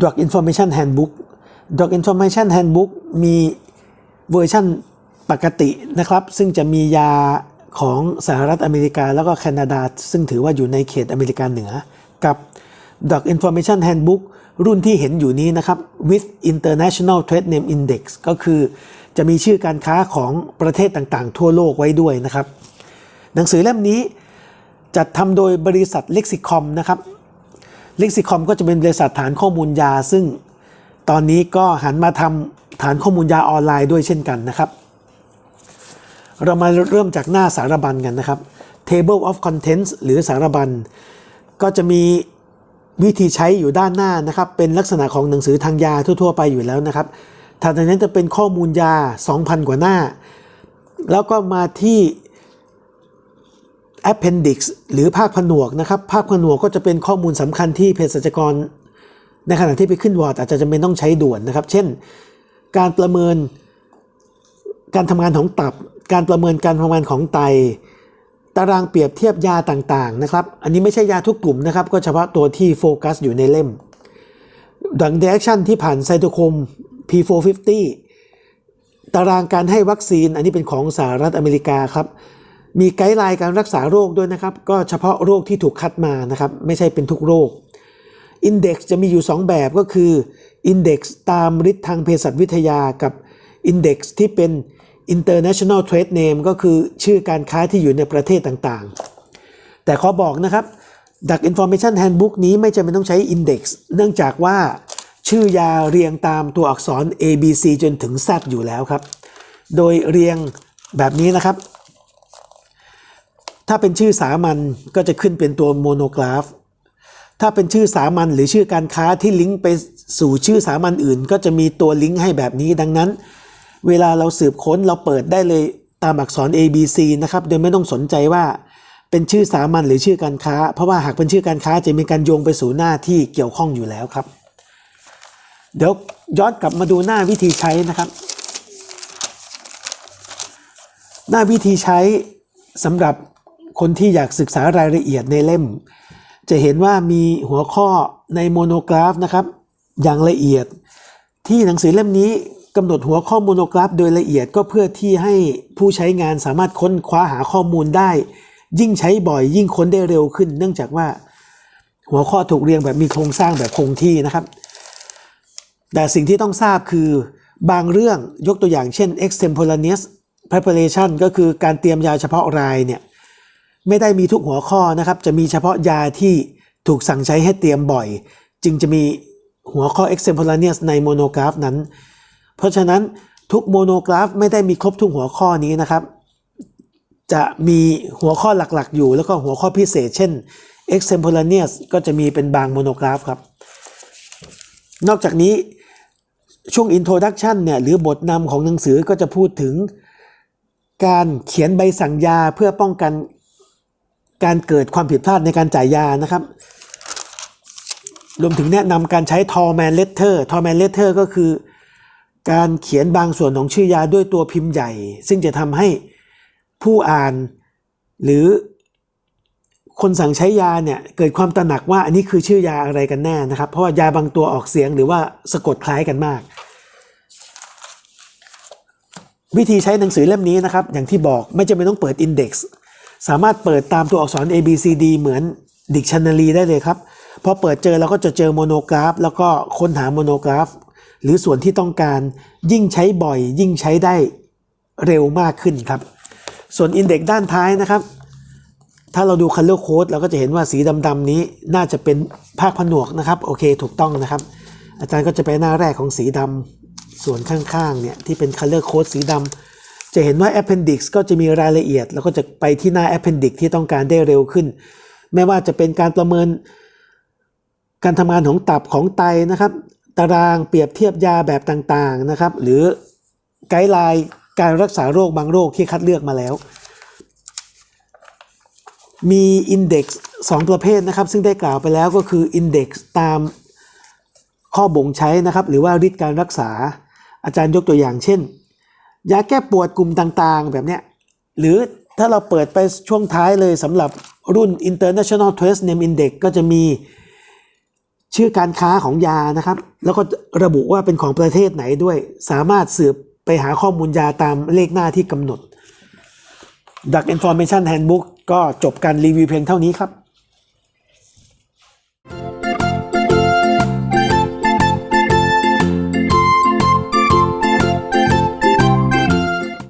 Drug Information Handbook Drug Information Handbook มีเวอร์ชันปกตินะครับ ซึ่งจะมียาของสหรัฐอเมริกาแล้วก็แคนาดา ซึ่งถือว่าอยู่ในเขตอเมริกาเหนือ กับ Drug Information Handbook รุ่นที่เห็นอยู่นี้นะครับ with International Trade Name Index ก็คือ จะมีชื่อการค้าของประเทศต่างๆ ทั่วโลกไว้ด้วยนะครับ หนังสือเล่มนี้จัดทำโดยบริษัท Lexicom นะครับ Lexicom ก็จะเป็นบริษัทฐานข้อมูลยา ซึ่งตอนนี้ก็หันมาทำฐานข้อมูลยาออนไลน์ด้วยเช่นกันนะครับ เรามาเริ่มจากหน้าสารบัญกันนะครับ Table of Contents หรือสารบัญ ก็จะมีวิธีใช้อยู่ด้านหน้านะครับ เป็นลักษณะของหนังสือทางยาทั่ว ๆ ไปอยู่แล้วนะครับ ถัดจากนั้นจะเป็นข้อมูลยา 2,000 กว่าหน้า แล้วก็มาที่ appendix หรือภาคผนวกนะครับภาคผนวกก็จะเป็นข้อมูลสำคัญที่เภสัชกร ในขณะที่ไปขึ้นวอร์ดอาจจะจำเป็นต้องใช้ด่วนนะครับ เช่น การประเมินการทำงานของตับ การประเมินการทำงานของไต ตารางเปรียบเทียบยาต่างๆนะครับ อันนี้ไม่ใช่ยาทุกกลุ่มนะครับ ก็เฉพาะตัวที่โฟกัสอยู่ในเล่มดังเดคชั่นที่ผ่านไซโตโคม P450 ตารางการให้วัคซีนอันนี้เป็นของสหรัฐอเมริกาครับ มีไกด์ไลน์การรักษาโรคด้วยนะครับ ก็เฉพาะโรคที่ถูกคัดมานะครับ ไม่ใช่เป็นทุกโรค Index จะมีอยู่ 2 แบบก็คือ Index ตามฤทธิ์ทางเภสัชวิทยากับ Index ที่เป็น International Trade Name ก็คือชื่อการค้าที่อยู่ในประเทศต่างๆ แต่ขอบอกนะครับ Drug Information Handbook นี้ไม่จำเป็นต้องใช้ Index เนื่องจากว่า ชื่อยาเรียงตามตัวอักษร A B C จนถึง Z อยู่แล้วครับ โดยเรียงแบบนี้นะครับ ถ้าเป็นชื่อสามัญก็จะขึ้นเป็นตัวโมโนกราฟ ถ้าเป็นชื่อสามัญหรือชื่อการค้าที่ลิงก์ไปสู่ชื่อสามัญอื่น ก็จะมีตัวลิงก์ให้แบบนี้ดังนั้น เวลาเราสืบค้นเราเปิดได้เลยตามอักษร A B C นะครับ โดยไม่ต้องสนใจว่าเป็นชื่อสามัญหรือชื่อการค้า เพราะว่าหากเป็นชื่อการค้าจะมีการโยงไปสู่หน้าที่เกี่ยวข้องอยู่แล้วครับ เดี๋ยวย้อนกลับมาดูหน้าวิธีใช้นะครับ หน้าวิธีใช้สำหรับคนที่อยากศึกษารายละเอียดในเล่ม จะเห็นว่ามีหัวข้อในโมโนกราฟนะครับ อย่างละเอียด ที่หนังสือเล่มนี้กำหนดหัวข้อโมโนกราฟโดยละเอียดก็เพื่อที่ให้ผู้ใช้งานสามารถค้นคว้าหาข้อมูลได้ ยิ่งใช้บ่อยยิ่งค้นได้เร็วขึ้น เนื่องจากว่าหัวข้อถูกเรียงแบบมีโครงสร้างแบบคงที่นะครับ แต่สิ่งที่ต้องทราบคือบางเรื่องยกตัวอย่างเช่น extemporaneous preparation ก็คือการเตรียมยาเฉพาะรายเนี่ยไม่ได้มีทุกหัวข้อนะครับ จะมีเฉพาะยาที่ถูกสั่งใช้ให้เตรียมบ่อย จึงจะมีหัวข้อ extemporaneous ในโมโนกราฟนั้น เพราะฉะนั้นทุกโมโนกราฟไม่ได้มีครบทุกหัวข้อนี้นะครับ จะมีหัวข้อหลักๆ อยู่ แล้วก็หัวข้อพิเศษ เช่น extemporaneous ก็จะมีเป็นบางโมโนกราฟครับ นอกจากนี้ ช่วง introduction เนี่ยหรือบทนำของหนังสือก็จะพูดถึงการเขียนใบสั่งยาเพื่อป้องกันการเกิดความผิดพลาดในการจ่ายยานะครับ รวมถึงแนะนำการใช้ Tallman Letter Tallman Letter ก็คือ การเขียนบางส่วนของชื่อยาด้วยตัวพิมพ์ใหญ่ ซึ่งจะทำให้ผู้อ่านหรือ คนสั่งใช้ยาเนี่ยเกิดความตระหนักว่าอันนี้คือชื่อยาอะไรกันแน่นะครับ เพราะว่ายาบางตัวออกเสียงหรือว่าสะกดคล้ายกันมาก วิธีใช้หนังสือเล่มนี้นะครับ อย่างที่บอกไม่จำเป็นต้องเปิด Index สามารถเปิดตามตัวอักษร A B C D เหมือน Dictionary ได้เลยครับพอเปิดเจอเราก็จะเจอโมโนกราฟ แล้วก็ค้นหาโมโนกราฟ หรือส่วนที่ต้องการยิ่งใช้บ่อย ยิ่งใช้ได้เร็วมากขึ้นครับ ส่วน Index ด้านท้ายนะครับ ถ้าเราดู Color Code เราก็จะเห็นว่าสีดำๆนี้น่าจะเป็นภาคผนวกนะครับ โอเคถูกต้องนะครับ อาจารย์ก็จะไปหน้าแรกของสีดำส่วนข้างๆเนี่ยที่เป็น Color Code สีดำจะเห็นว่า Appendix ก็จะมีรายละเอียด แล้วก็จะไปที่หน้า Appendix ที่ต้องการได้เร็วขึ้น ไม่ว่าจะเป็นการประเมิน การทำงานของตับของไตนะครับ ตารางเปรียบเทียบยาแบบต่างๆนะครับ หรือไกด์ไลน์การรักษาโรคบางโรคที่คัดเลือกมาแล้ว มี Index 2ประเภทนะครับ ซึ่งได้กล่าวไปแล้วก็คือ Index ตามข้อบ่งใช้นะครับ หรือว่าฤทธิ์การรักษา อาจารย์ยกตัวอย่างเช่น ยาแก้ปวดกลุ่มต่างๆ แบบเนี้ย หรือถ้าเราเปิดไปช่วงท้ายเลยสำหรับรุ่น International Trade Name Index ก็จะมีชื่อการค้าของยานะครับ แล้วก็ระบุว่าเป็นของประเทศไหนด้วย สามารถสืบไปหาข้อมูลยาตามเลขหน้าที่กำหนด Drug Information Handbook ก็จบการรีวิวเพียงเท่านี้ครับ